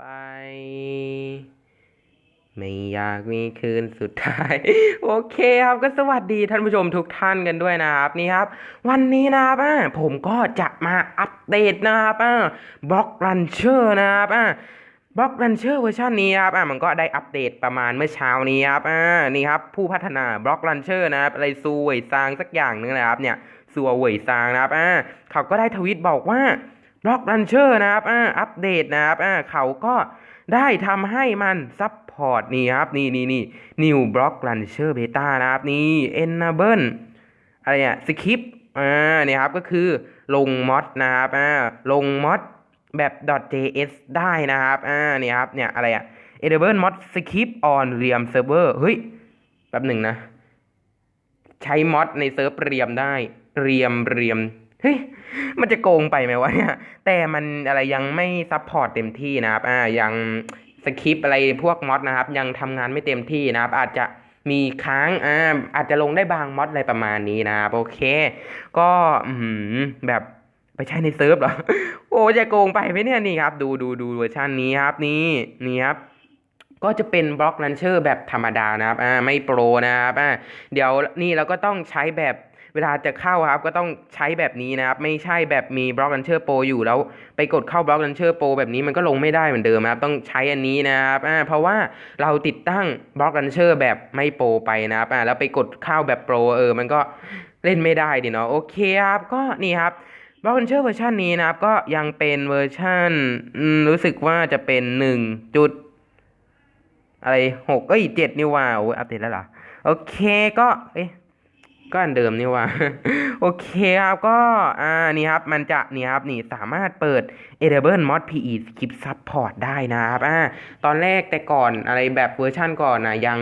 ไป ไม่อยากมีคืนสุดท้าย โอเคครับก็สวัสดีท่านผู้ชมทุกท่านกันด้วยนะครับนี่ครับ วันนี้นะครับผมก็จะมาอัปเดตนะครับบล็อกรันเชอร์นะครับบล็อกรันเชอร์เวอร์ชันนี้ครับอ่ามันก็ได้อัปเดตประมาณเมื่อเช้านี้ครับอ่านี่ครับผู้พัฒนาบล็อกรันเชอร์นะครับอะไรซูเวยซางสักอย่างนึงนะครับเนี่ยซัวเวยซางนะครับอ่าเขาก็ได้ทวิตบอกว่า ล็อกรันเชอร์นะครับอ่าอัปเดตนะครับอ่าเขาก็ได้ทำให้มันซับพอร์ตนี่ครับ นี่นี่นี่ New Block Launcher Beta นะครับ นี่ Enable อะไรเนี่ยสคริปอ่าเนี่ยครับก็คือลงมอดนะครับอ่าลงมอดแบบ .js ได้นะครับอ่าเนี่ยครับเนี่ยอะไรอะ Enable Mod Script on Realm Server เฮ้ยแป๊บหนึ่งนะ ใช้มอดในเซิร์ฟเรียมได้ เรียมเรียม เฮ้ยมันจะโกงไปไหมวะเนี่ยแต่มันอะไรยังไม่ซัพพอร์ตเต็มที่นะครับอ่ายังสคริปอะไรพวกมอดนะครับ ยังทำงานไม่เต็มที่นะครับ อาจจะมีค้างอ่าอาจจะลงได้บางมอดอะไรประมาณนี้นะครับโอเค ก็อืมแบบไปใช้ในเซิร์ฟเหรอ โอ้จะโกงไปไหมเนี่ยนี่ครับ ดูดูดูเวอร์ชันนี้ครับ นี่นี่ครับก็จะเป็นบล็อกลันเชอร์แบบธรรมดานะครับ อ่า ไม่โปรนะครับ อ่า เดี๋ยวนี่เราก็ต้องใช้แบบ เวลาจะเข้าครับก็ต้องใช้แบบนี้นะครับ ไม่ใช่แบบมีบล็อกลันเชอร์โปรอยู่แล้ว ไปกดเข้าบล็อกลันเชอร์โปรแบบนี้มันก็ลงไม่ได้เหมือนเดิมนะครับต้องใช้อันนี้นะครับอ่าเพราะว่าเราติดตั้งบล็อกลันเชอร์แบบไม่โปรไปนะครับอ่าแล้วไปกดเข้าแบบโปรเออมันก็เล่นไม่ได้ดิเนาะโอเคครับก็นี่ครับบล็อกลันเชอร์เวอร์ชันนี้นะครับก็ยังเป็นเวอร์ชันรู้สึกว่าจะเป็นหนึ่งจุดอะไรหกเอ้ยเจ็ดนี่ว่าโอ้อัปเดตแล้วเหรอ โอเคก็ เอ๊ะ ก็อันเดิมนี่ว่า โอเคครับก็อ่านี่ครับมันจะนี่ครับนี่สามารถเปิด Enable Mod PE Script Support ได้นะครับอ่าตอนแรกแต่ก่อนอะไรแบบเวอร์ชั่นก่อนนะยัง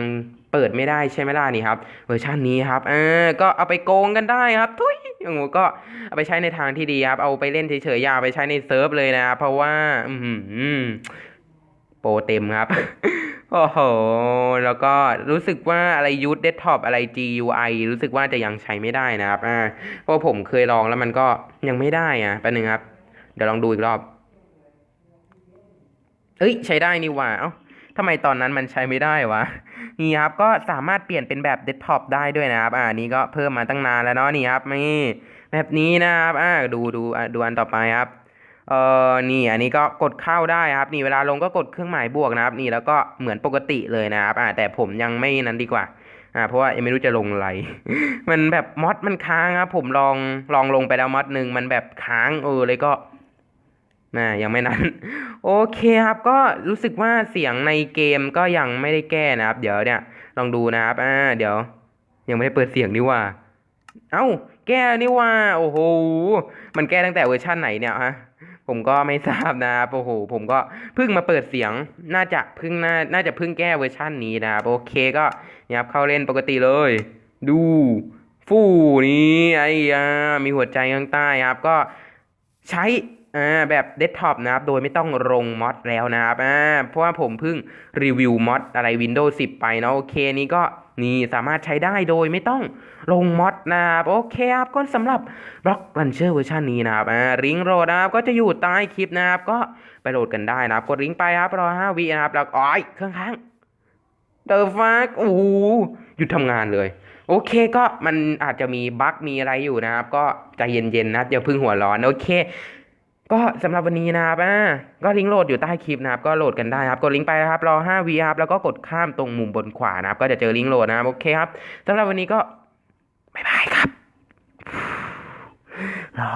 เปิดไม่ได้ใช่ไหมล่ะนี่ครับเวอร์ชันนี้ครับเอ่าก็เอาไปโกงกันได้ครับทุยอย่างงูก็เอาไปใช้ในทางที่ดีครับเอาไปเล่นเฉยๆอย่าเอาไปใช้ในเซิร์ฟเลยนะครับเพราะว่า อือหือโปรเต็มครับ โอ้โห แล้วก็รู้สึกว่าอะไรยูทเดสก์ท็อปอะไร GUI รู้สึกว่าจะยังใช้ไม่ได้นะครับ อ่า เพราะผมเคยลองแล้วมันก็ยังไม่ได้อะแป๊บนึงครับ เดี๋ยวลองดูอีกรอบ เอ้ย ใช้ได้นี่หว่า เอ้าทำไมตอนนั้นมันใช้ไม่ได้วะ นี่ครับ ก็สามารถเปลี่ยนเป็นแบบเดสก์ท็อปได้ด้วยนะครับ อ่า นี่ก็เพิ่มมาตั้งนานแล้วเนาะ นี่ครับนี่แบบนี้นะครับ อ่า ดูดูดูอันต่อไปครับ เออนี่อันนี้ก็กดเข้าได้ครับนี่เวลาลงก็กดเครื่องหมายบวกนะครับ นี่แล้วก็เหมือนปกติเลยนะครับอ่าแต่ผมยังไม่นั้นดีกว่าอ่าเพราะว่ายังไม่รู้จะลงอะไร มันแบบมอดมันค้างครับผมลองลองลงไปแล้วมอดหนึ่งมันแบบค้างเออเลยก็น่ายังไม่นั้น โอเคครับ ก็รู้สึกว่าเสียงในเกมก็ยังไม่ได้แก้นะครับ เดี๋ยวเนี่ยลองดูนะครับอ่าเดี๋ยว ยังไม่ได้เปิดเสียงนี่ว่า เอ้า แก้แล้วนี่ว่า โอ้โหมันแก้ตั้งแต่เวอร์ชั่นไหนเนี่ยฮะ ผมก็ไม่ทราบนะครับโอ้โหผมก็เพิ่งมาเปิดเสียงน่าจะเพิ่งน่าน่าจะเพิ่งแก้เวอร์ชั่นนี้นะครับโอเคก็เนี่ยครับเข้าเล่นปกติเลย ดูฟู่นี่ไอ้ยามีหัวใจข้างใต้ครับก็ใช้ อ่าแบบเดสก์ท็อปนะครับ โดยไม่ต้องลงมอดแล้วนะครับอ่าเพราะว่าผมเพิ่งรีวิวมอดอะไร Windows 10 ไปเนาะโอเคนี้ก็นี่สามารถใช้ได้โดยไม่ต้องลงมอดนะครับ โอเคครับก็สำหรับบล็อกลันเชอร์เวอร์ชันนี้นะครับอ่าลิงก์โหลดนะครับ ก็จะอยู่ใต้คลิปนะครับ ก็ไปโหลดกันได้นะครับ กดลิงก์ไปครับรอ5วินะครับแล้วอ้อยเครื่องค้างเดอะฟักโอ้โหหยุดทำงานเลยโอเคก็มันอาจจะมีบั๊กมีอะไรอยู่นะครับ ก็ใจเย็นๆนะอย่าเพึ่งหัวร้อน โอเค ก็สำหรับวันนี้นะครับอ่าก็ลิงก์โหลดอยู่ใต้คลิปนะครับ ก็โหลดกันได้ครับกดลิงก์ไปนะครับรอ5วีครับแล้วก็กดข้ามตรงมุมบนขวานะครับ ก็จะเจอลิงก์โหลดนะครับโอเคครับสำหรับวันนี้ก็บ๊ายบายครับรอ